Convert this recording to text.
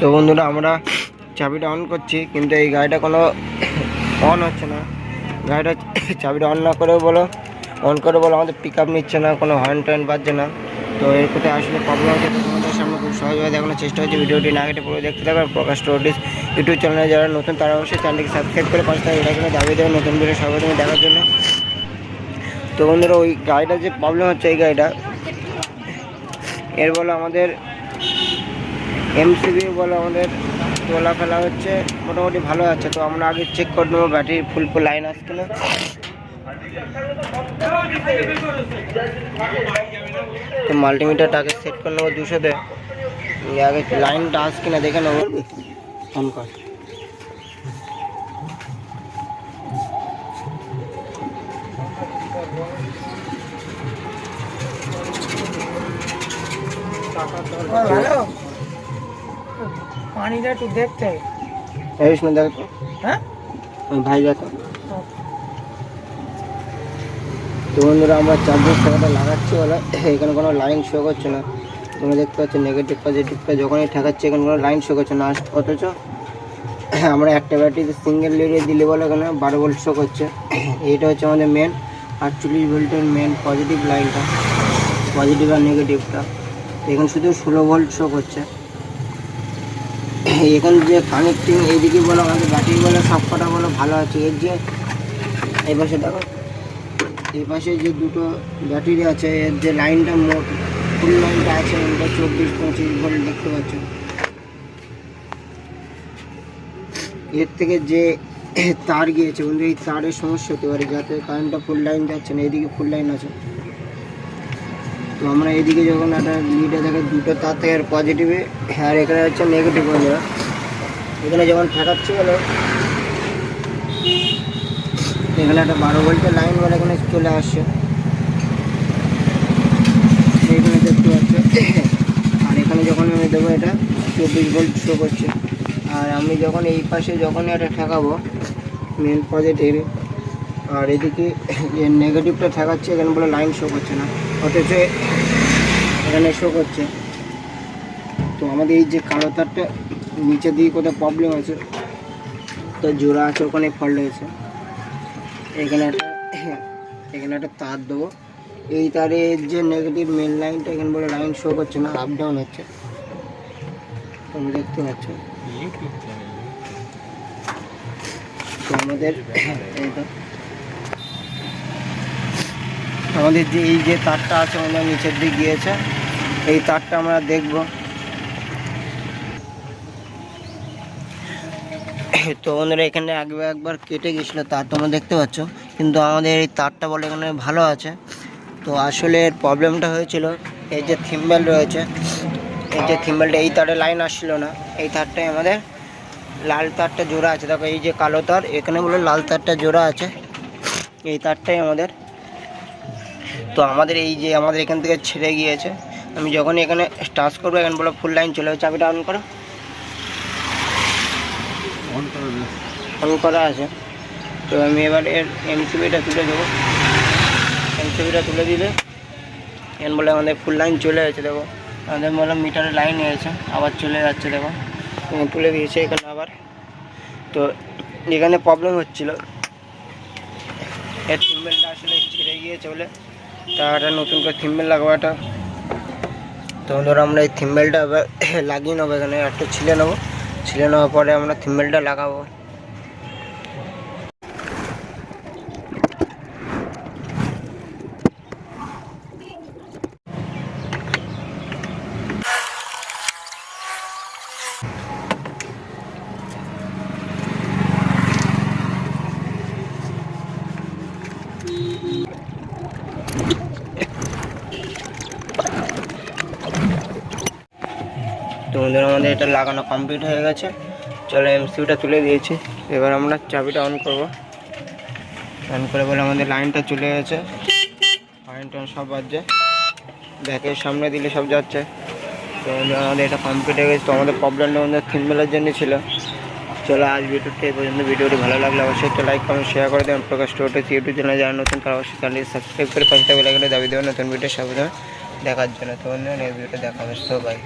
তো বন্ধুরা, আমরা চাবিটা অন করছি, কিন্তু এই গাড়িটা কোনো অন হচ্ছে না। গাড়িটা চাবিটা অন না করে বলো অন করে বলো, আমাদের পিক আপ নিচ্ছে না, কোনো হর্ন টর্ন বাজছে না। তো এর কোথায় আসলে প্রবলেম হচ্ছে তোমাদের সামনে খুব সহজভাবে দেখানোর চেষ্টা হচ্ছে। ভিডিওটি না কেটে পুরো দেখতে থাকবে প্রকাশ স্টোরিজ ইউটিউব চ্যানেলে যারা নতুন, তারা অবশ্যই চ্যানেলটিকে সাবস্ক্রাইব করে পাঁচটা এলাকায় দাবি দেবে। নতুন ভিডিও সর্বপ্রথমে দেখার জন্য। তো বন্ধুরা, ওই গাড়িটার যে প্রবলেম হচ্ছে, এই গাড়িটা। এর বলে আমাদের এমসিবি বলে আমাদের তোলা ফেলা হচ্ছে মোটামুটি ভালো আছে তো আমরা আগে চেক করে নেব ব্যাটারি ফুল ফুল লাইন আসছে না তো মাল্টিমিটারটাকে সেট করে নেব দুশোতে আগে লাইনটা আসছে কিনা দেখে নেব। ফোন কর ভালো পানিটা একটু দেখতে। হবে। এই শুনে দেখো হ্যাঁ? ভাই দেখো। তো বন্ধুরা আমরা চার্জার টাকাটা লাগাচ্ছি বলে এখানে কোনো লাইন শো করছে না। তোমরা দেখতে পাচ্ছ নেগেটিভ পজিটিভটা যখনই ঠেকাচ্ছি এখানে কোনো লাইন শো করছে না। অথচ আমরা একটা ব্যাটারিতে সিঙ্গেল লিডে দিলে বলে এখানে বারো ভোল্ট শো করছে। এইটা হচ্ছে আমাদের মেন আটচল্লিশ ভোল্টের মেন পজিটিভ লাইনটা পজিটিভ আর নেগেটিভটা এখানে শুধু ষোলো ভোল্ট শো করছে। এখানে যে কানেক্টিং এইদিকে বলো, আমাদের ব্যাটারি বলো, সব কটা বলো, ভালো আছে। এর যে এই পাশে দেখো, এই পাশে যে দুটো ব্যাটারি আছে, এর যে লাইনটা মোট, ফুল লাইনটা আছে, এটা চব্বিশ পঁচিশ ভোল্ট দেখতে পাচ্ছ। এর থেকে যে তার গিয়েছে বন্ধু, এই তারের সমস্যা হতে পারে, যাতে কারেন্টটা ফুল লাইন যাচ্ছে না এদিকে ফুল লাইন আছে। তো আমরা এদিকে যখন একটা লিডে দেখে দুটো তার থেকে পজিটিভে আর এখানে হচ্ছে নেগেটিভ বন্ধুরা এখানে যখন ঠেকাচ্ছি বলে, এখানে একটা বারো ভোল্টের লাইন বলে এখানে চলে আসছে। এইখানে দেখতে পাচ্ছ। আর এখানে যখন আমি দেবো এটা, চব্বিশ ভোল্ট শো করছে। আর আমি যখন এই পাশে যখন এটা ঠেকাবো মেন পজিটিভ আর এদিকে যে নেগেটিভটা ঠেকাচ্ছে এখানে বলে লাইন শো করছে না। অথচ এখানে শো করছে। তো আমাদের এই যে কালো তারটা নিচের দিকে কোথাও প্রবলেম আছে তো জোড়া আছে ওখানে ফল্ট হয়েছে। এখানে একটা এখানে একটা তার দেবো। এই তারের যে নেগেটিভ মেন লাইনটা এখানে বলে লাইন শো করছে না আপ ডাউন হচ্ছে। তুমি দেখতে পাচ্ছ। তো আমাদের এই তো আমাদের যে এই যে তারটা আছে আমাদের নিচের দিকে গিয়েছে। এই তারটা আমরা দেখব। তো আমাদের এখানে আগে একবার কেটে গেছিল তার, তোমরা দেখতে পাচ্ছ। কিন্তু আমাদের এই তারটা বলে এখানে ভালো আছে। তো আসলে প্রবলেমটা হয়েছিল, এই যে থিম্বেল রয়েছে, এই যে থিম্বেলটা, এই তারে লাইন আসছিল না। এই তারটাই আমাদের লাল তারটা জোড়া আছে। দেখো, এই যে কালো তার, এখানে বলে লাল তারটা জোড়া আছে। এই তারটাই আমাদের তো আমাদের এই যে আমাদের এখান থেকে ছেড়ে গিয়েছে। আমি যখন এখানে টাচ করব এখানে বলে ফুল লাইন চলে যাবে চাবিটা অন করো। অন করা আছে। তো আমি এবার এর এমসিবিটা তুলে দেবো। এমসিবিটা তুলে দিলে এখানে বলে আমাদের ফুল লাইন চলে গেছে দেখো। আমাদের বলে মিটারে লাইন হয়েছে আবার চলে যাচ্ছে দেখো। তুলে দিয়েছে এখানে আবার। তো এখানে প্রবলেম হচ্ছিল। এর থিম্বেলটা আসলে ছিঁড়ে গিয়েছে বলে তা একটা নতুন করে থিম্বেল লাগাবো একটা তো ধরো আমরা এই থিমবেলটা লাগিয়ে নেব এখানে। একটা ছিলে নেব। ছিলে নেওয়ার পরে আমরা থিমবেলটা লাগাবো। তো বন্ধুরা, আমাদের এটা লাগানো কমপ্লিট হয়ে গেছে। চলো এমসিউটা তুলে দিয়েছি। এবার আমরা চাবিটা অন করব। অন করে বলে আমাদের লাইনটা চলে গেছে। কারেন্ট সব বাজছে। ব্যাকের সামনে দিলে সব যাচ্ছে। তো আমাদের এটা কমপ্লিট হয়ে গেছে। তো আমাদের প্রবলেমটা আমাদের থিনবেলার জন্য ছিল। চলো আজ ভিডিওটা এই পর্যন্ত। ভিডিওটি ভালো লাগলে অবশ্যই একটা লাইক কমেন্ট শেয়ার করে দেবেন। প্রকাশ টোটো ইউটিউব চ্যানেলে যারা নতুন, তারা অবশ্যই চ্যানেলটি সাবস্ক্রাইব করে পাশে থাকবে লাগলে দাবি দেবেন। নতুন ভিডিও সব দেখার জন্য। তো এই ভিডিওটা দেখা হবে সবাই